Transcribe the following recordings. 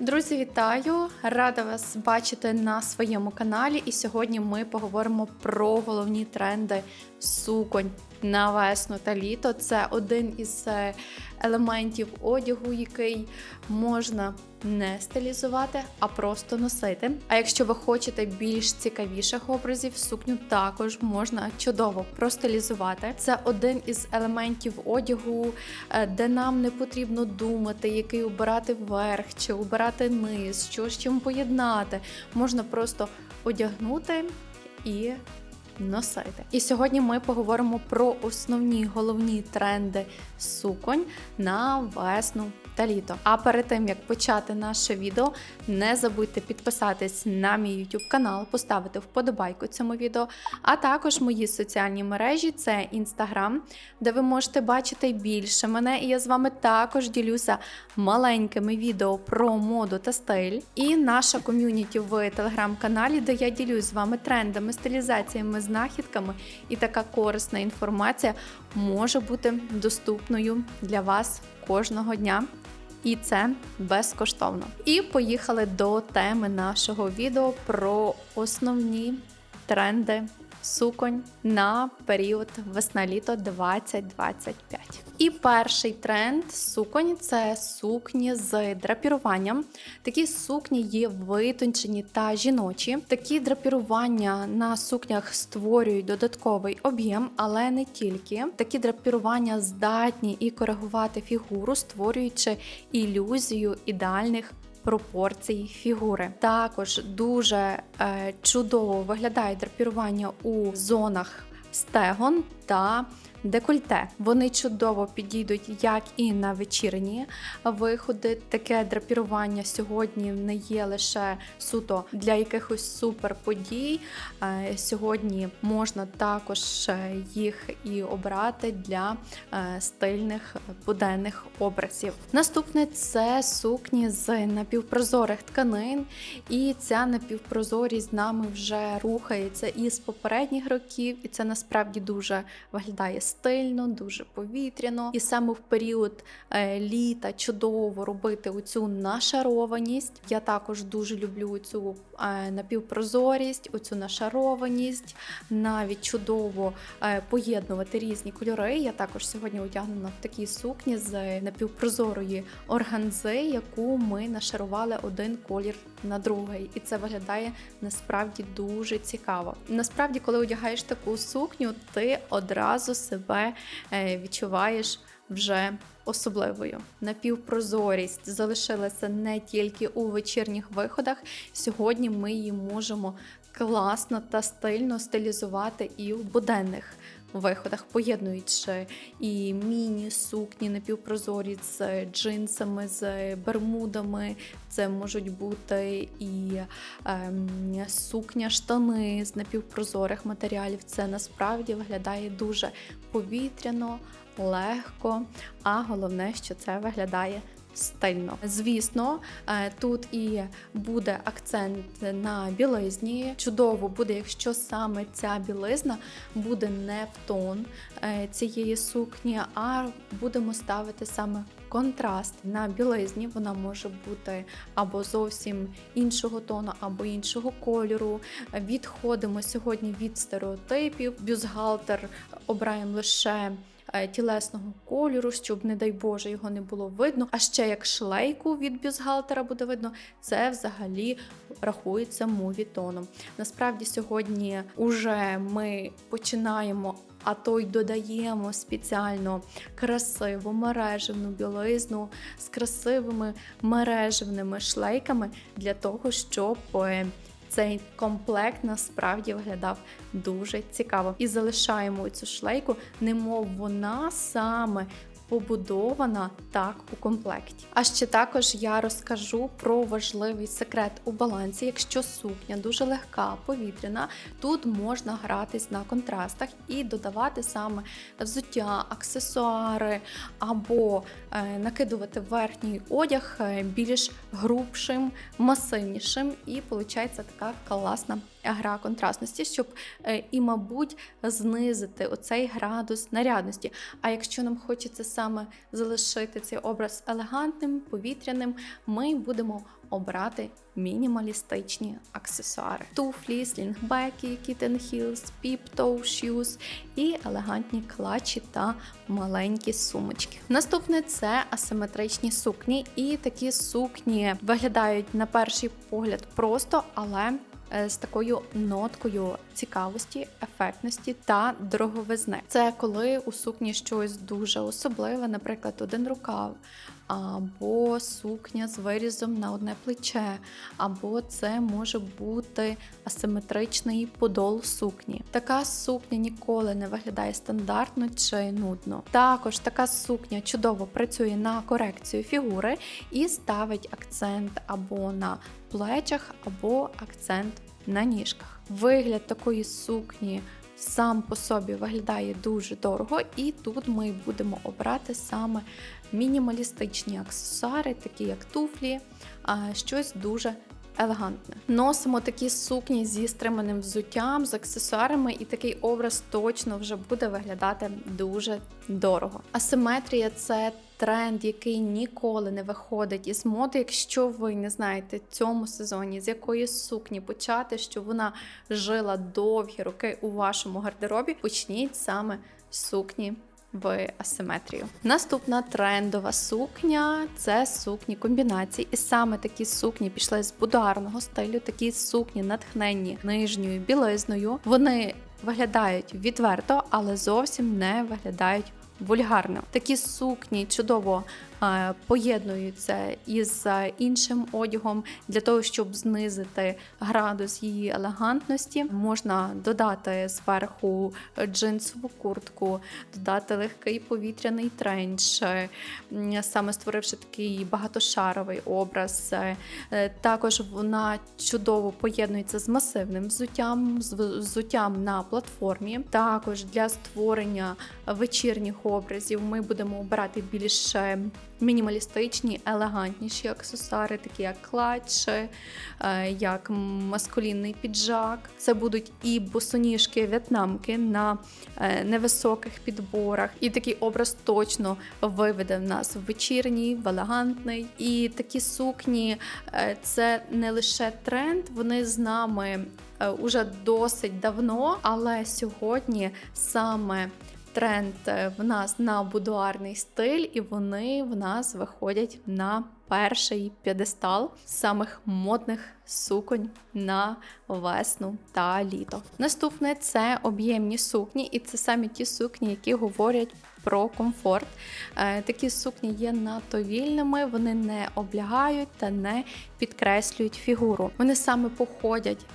Друзі, вітаю! Рада вас бачити на своєму каналі. І сьогодні ми поговоримо про головні тренди суконь на весну та літо. Це один із е, елементів одягу, який можна не стилізувати, а просто носити. А якщо ви хочете більш цікавіших образів, сукню також можна чудово простилізувати. Це один із елементів одягу, е, де нам не потрібно думати, який обирати верх чи обирати низ, що з чим поєднати. Можна просто одягнути і носити. І сьогодні ми поговоримо про основні головні тренди суконь на весну та літо. А перед тим як почати наше відео, не забудьте підписатись на мій YouTube канал, поставити вподобайку цьому відео, а також мої соціальні мережі це Instagram, де ви можете бачити більше мене, і я з вами також ділюся маленькими відео про моду та стиль. І наша ком'юніті в телеграм-каналі, де я ділюсь з вами трендами, стилізаціями, знахідками, і така корисна інформація може бути доступною для вас кожного дня. І це безкоштовно. І поїхали до теми нашого відео про основні тренди суконь на період весна-літо 2025. І перший тренд суконь це сукні з драпіруванням. Такі сукні є витончені та жіночі. Такі драпірування на сукнях створюють додатковий об'єм, але не тільки. Такі драпірування здатні і коригувати фігуру, створюючи ілюзію ідеальних пропорцій фігури. Також дуже е, чудово виглядає драпірування у зонах стегон та декольте. Вони чудово підійдуть як і на вечірні виходи. Таке драпірування сьогодні не є лише суто для якихось суперподій. Е, Сьогодні можна також їх і обрати для е, стильних буденних образів. Наступне це сукні з напівпрозорих тканин, і ця напівпрозорість з нами вже рухається із попередніх років, і це насправді дуже виглядає стильно, дуже повітряно. І саме в період е, літа чудово робити оцю нашарованість. Я також дуже люблю цю е, напівпрозорість, оцю нашарованість, навіть чудово е, поєднувати різні кольори. Я також сьогодні одягнена в такій сукні з напівпрозорої органзи, яку ми нашарували один колір на другий. І це виглядає насправді дуже цікаво. Насправді, коли одягаєш таку сукню, ти одразу себе е, відчуваєш вже особливою. Напівпрозорість залишилася не тільки у вечірніх виходах. Сьогодні ми її можемо класно та стильно стилізувати і в буденних виходах, поєднуючи і міні-сукні напівпрозорі з джинсами, з бермудами. Це можуть бути і ем, сукня, штани з напівпрозорих матеріалів. Це насправді виглядає дуже повітряно, легко, а головне, що це виглядає. Стильно. Звісно, е, тут і буде акцент на білизні. Чудово буде, якщо саме ця білизна буде не в тон е, цієї сукні, а будемо ставити саме контраст на білизні. Вона може бути або зовсім іншого тону, або іншого кольору. Відходимо сьогодні від стереотипів. Бюзгалтер обираємо лише тілесного кольору, щоб, не дай Боже, його не було видно. А ще як шлейку від бюзгалтера буде видно, це взагалі рахується мувітоном. Насправді, сьогодні уже ми починаємо. А то й додаємо спеціально красиву мережевну білизну з красивими мережевними шлейками для того, щоб е, цей комплект насправді виглядав дуже цікаво. І залишаємо цю шлейку, немов вона саме побудована так у комплекті. А ще також я розкажу про важливий секрет у балансі. Якщо сукня дуже легка, повітряна, тут можна гратись на контрастах і додавати саме взуття, аксесуари або е, накидувати верхній одяг е, більш грубшим, масивнішим, і виходить така класна гра контрастності, щоб е, і, мабуть, знизити оцей градус нарядності. А якщо нам хочеться саме залишити цей образ елегантним, повітряним, ми будемо обрати мінімалістичні аксесуари: туфлі, слінгбеки, кітен хілс, піп-тоу shoes і елегантні клатчі та маленькі сумочки. Наступне це асиметричні сукні, і такі сукні виглядають на перший погляд просто, але з такою ноткою цікавості, ефектності та дороговизни. Це коли у сукні щось дуже особливе, наприклад, один рукав, або сукня з вирізом на одне плече, або це може бути асиметричний подол сукні. Така сукня ніколи не виглядає стандартно чи нудно. Також така сукня чудово працює на корекцію фігури і ставить акцент або на плечах, або акцент на ніжках. Вигляд такої сукні сам по собі виглядає дуже дорого, і тут ми будемо обрати саме мінімалістичні аксесуари, такі як туфлі, щось дуже елегантне. Носимо такі сукні зі стриманим взуттям, з аксесуарами, і такий образ точно вже буде виглядати дуже дорого. Асиметрія це тренд, який ніколи не виходить із моди. Якщо ви не знаєте цьому сезоні, з якої сукні почати, що вона жила довгі роки у вашому гардеробі, почніть саме сукні в асиметрію. Наступна трендова сукня це сукні комбінації. І саме такі сукні пішли з будуарного стилю, такі сукні натхненні нижньою білизною. Вони виглядають відверто, але зовсім не виглядають вульгарно. Такі сукні чудово поєднуються із е, іншим одягом для того, щоб знизити градус її елегантності. Можна додати зверху джинсову куртку, додати легкий повітряний тренч, е, саме створивши такий багатошаровий образ. Також вона чудово поєднується з масивним взуттям, з взуттям на платформі. Також для створення вечірніх образів ми будемо обирати більш мінімалістичні, елегантніші аксесуари, такі як клатч, е, як маскулінний піджак. Це будуть і босоніжки, в'єтнамки на е, невисоких підборах. І такий образ точно виведе в нас в вечірній, в елегантний. І такі сукні е, це не лише тренд, вони з нами уже досить давно, але сьогодні саме тренд е, в нас на будуарний стиль, і вони в нас виходять на перший п'єдестал самих модних суконь на весну та літо. Наступне це об'ємні сукні, і це саме ті сукні, які говорять. Про комфорт. Е, такі сукні є надто вільними, вони не облягають та не підкреслюють фігуру. Вони саме походять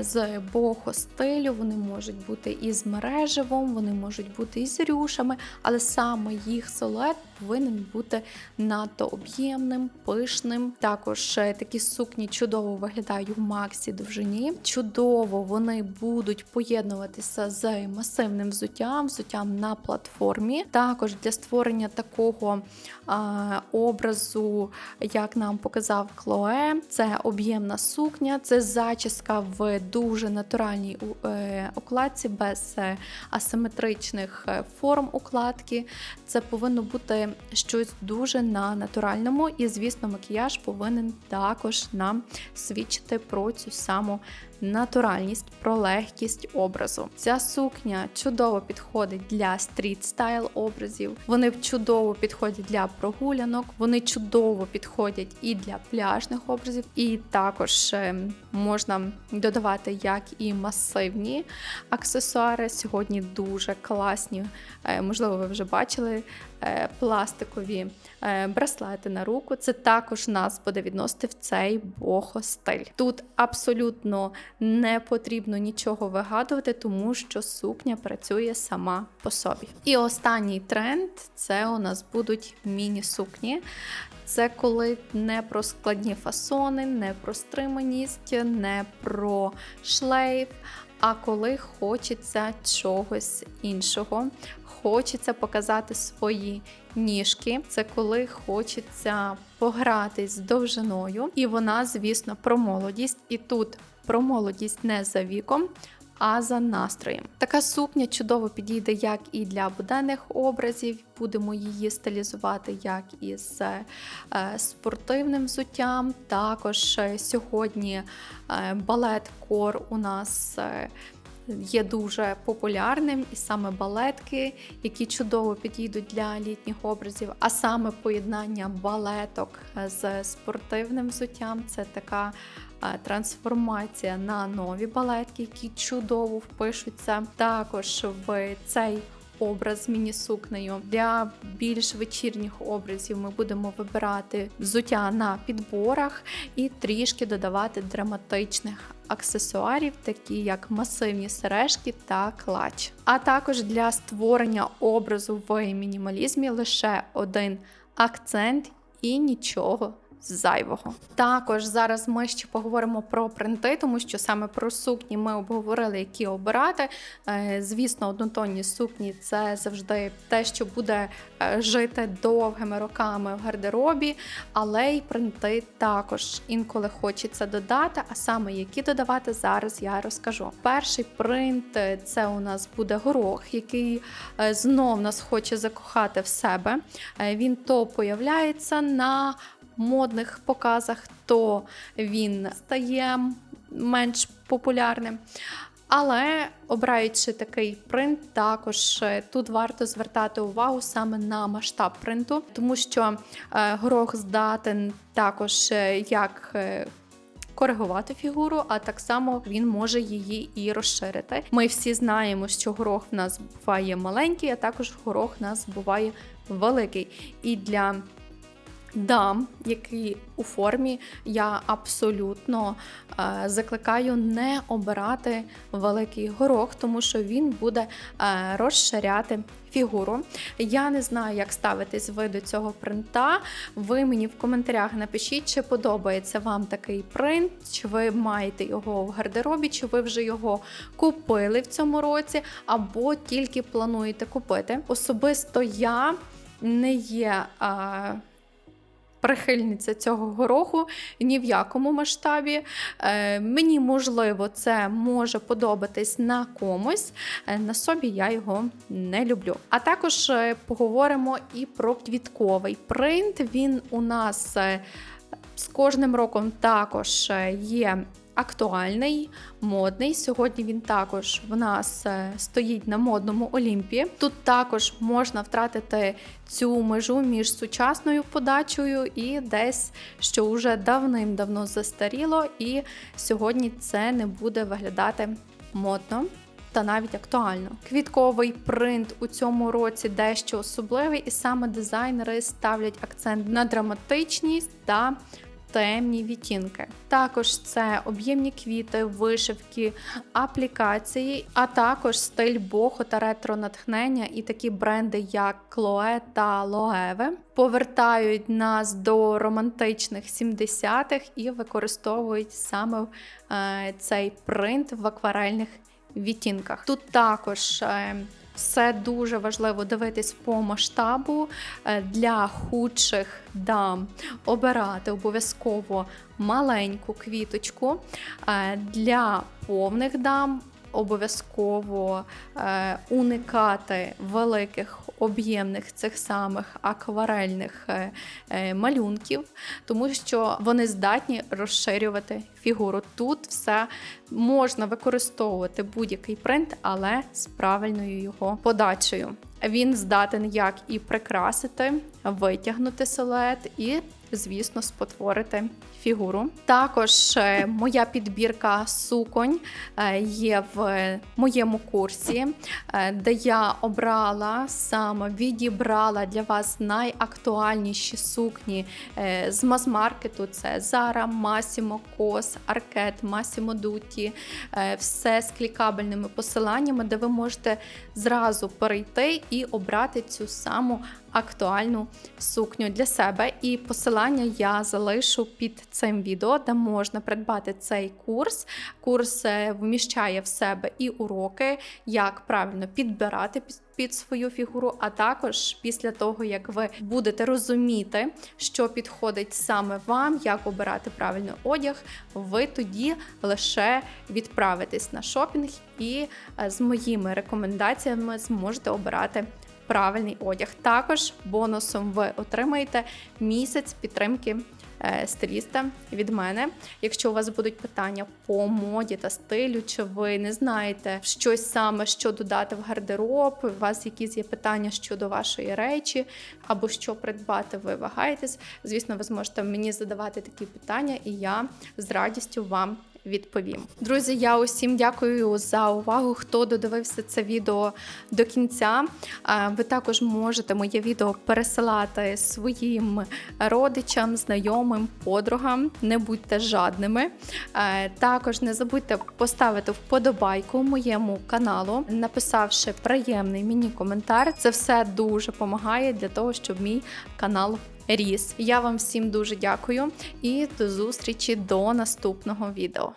з бохо стилю, вони можуть бути із мереживом, вони можуть бути із рюшами, але саме їх силует повинен бути надто об'ємним, пишним. Також е, такі сукні чудово виглядають в максі довжині. Чудово вони будуть поєднуватися з масивним взуттям, взуттям на платформі. Також для створення такого а, образу, як нам показав Клое, це об'ємна сукня, це зачіска в дуже натуральній е, укладці, без е, асиметричних е, форм укладки. Це повинно бути щось дуже на натуральному, і, звісно, макіяж повинен також нам свідчити про цю саму натуральність, про легкість образу. Ця сукня чудово підходить для стріт стайл образів. Вони чудово підходять для прогулянок, вони чудово підходять і для пляжних образів, і також ем, можна додавати як і масивні аксесуари. Сьогодні дуже класні, е, можливо, ви вже бачили Е, пластикові е, браслети на руку. Це також нас буде відносити в цей бохо-стиль. Тут абсолютно не потрібно нічого вигадувати, тому що сукня працює сама по собі. І останній тренд це у нас будуть міні-сукні. Це коли не про складні фасони, не про стриманість, не про шлейф. А коли хочеться чогось іншого, хочеться показати свої ніжки, це коли хочеться погратись з довжиною, і вона, звісно, про молодість. І тут про молодість не за віком. А за настроєм. Така сукня чудово підійде як і для буденних образів. Будемо її стилізувати як із е, спортивним взуттям. Також е, сьогодні е, балет кор у нас є дуже популярним, і саме балетки, які чудово підійдуть для літніх образів, а саме поєднання балеток з спортивним взуттям це така трансформація на нові балетки, які чудово впишуться також в цей. Образ з міні-сукнею для більш вечірніх образів ми будемо вибирати взуття на підборах і трішки додавати драматичних аксесуарів, такі як масивні сережки та клач. А також для створення образу в мінімалізмі лише один акцент і нічого зайвого. Також зараз ми ще поговоримо про принти, тому що саме про сукні ми обговорили, які обирати. Е, Звісно, однотонні сукні це завжди те, що буде е, жити довгими роками в гардеробі, але й принти також інколи хочеться додати. А саме які додавати зараз я розкажу. Перший принт це у нас буде горох, який е, знов нас хоче закохати в себе. Він то появляється на модних показах, то він стає менш популярним. Але обираючи такий принт, також е, тут варто звертати увагу саме на масштаб принту, тому що е, горох здатен також е, як коригувати фігуру, а так само він може її і розширити. Ми всі знаємо, що горох в нас буває маленький, а також горох в нас буває великий. І для дам, які у формі, я абсолютно е, закликаю не обирати великий горох, тому що він буде е, розширяти фігуру. Я не знаю, як ставитись ви до цього принта. Ви мені в коментарях напишіть, чи подобається вам такий принт, чи ви маєте його в гардеробі, чи ви вже його купили в цьому році, або тільки плануєте купити. Особисто я не є. Е, прихильниця цього гороху ні в якому масштабі. Е, Мені, можливо, це може подобатись на комусь. Е, На собі я його не люблю. А також е, поговоримо і про квітковий принт. Він у нас з кожним роком також є. Актуальний, модний. Сьогодні він також в нас е, стоїть на модному Олімпі. Тут також можна втратити цю межу між сучасною подачею і десь, що вже давним-давно застаріло, і сьогодні це не буде виглядати модно. Та навіть актуально. Квітковий принт у цьому році дещо особливий, і саме дизайнери ставлять акцент на драматичність та темні відтінки. Також це об'ємні квіти, вишивки, аплікації, а також стиль бохо та ретро натхнення і такі бренди, як Chloe та Loewe повертають нас до романтичних 70-х і використовують саме е, цей принт в акварельних відтінках. Тут також е, все дуже важливо дивитись по масштабу Е, для худших дам обирати обов'язково маленьку квіточку. Е, Для повних дам обов'язково е, уникати великих об'ємних цих самих акварельних е, е, малюнків, тому що вони здатні розширювати фігуру. Тут все можна використовувати будь-який принт, але з правильною його подачею. Він здатен як і прикрасити, витягнути силует і, звісно, спотворити фігуру. Також е, моя підбірка суконь е, є в моєму курсі, е, де я обрала саме відібрала для вас найактуальніші сукні з мас-маркету. Це Zara, Massimo, Kos, Arket, Massimo е, все з клікабельними посиланнями, де ви можете зразу перейти і обрати цю саму актуальну сукню для себе. І посилання я залишу під цим відео, де можна придбати цей курс. Курс е, вміщає в себе і уроки, як правильно підбирати під- свою фігуру, а також після того, як ви будете розуміти, що підходить саме вам, як обирати правильно одяг, ви тоді лише відправитесь на шопінг і е, з моїми рекомендаціями зможете обирати правильний одяг. Також бонусом ви отримаєте місяць підтримки е, стиліста від мене. Якщо у вас будуть питання по моді та стилю, чи ви не знаєте щось саме, що додати в гардероб, у вас якісь є питання щодо вашої речі, або що придбати, ви вагаєтесь. Звісно, ви зможете мені задавати такі питання, і я з радістю вам. Відповім, друзі. Я усім дякую за увагу. Хто додивився це відео до кінця. Ви також можете моє відео пересилати своїм родичам, знайомим, подругам. Не будьте жадними. Також не забудьте поставити вподобайку моєму каналу, написавши приємний мені коментар. Це все дуже допомагає для того, щоб мій канал ріс. Я вам всім дуже дякую і до зустрічі до наступного відео.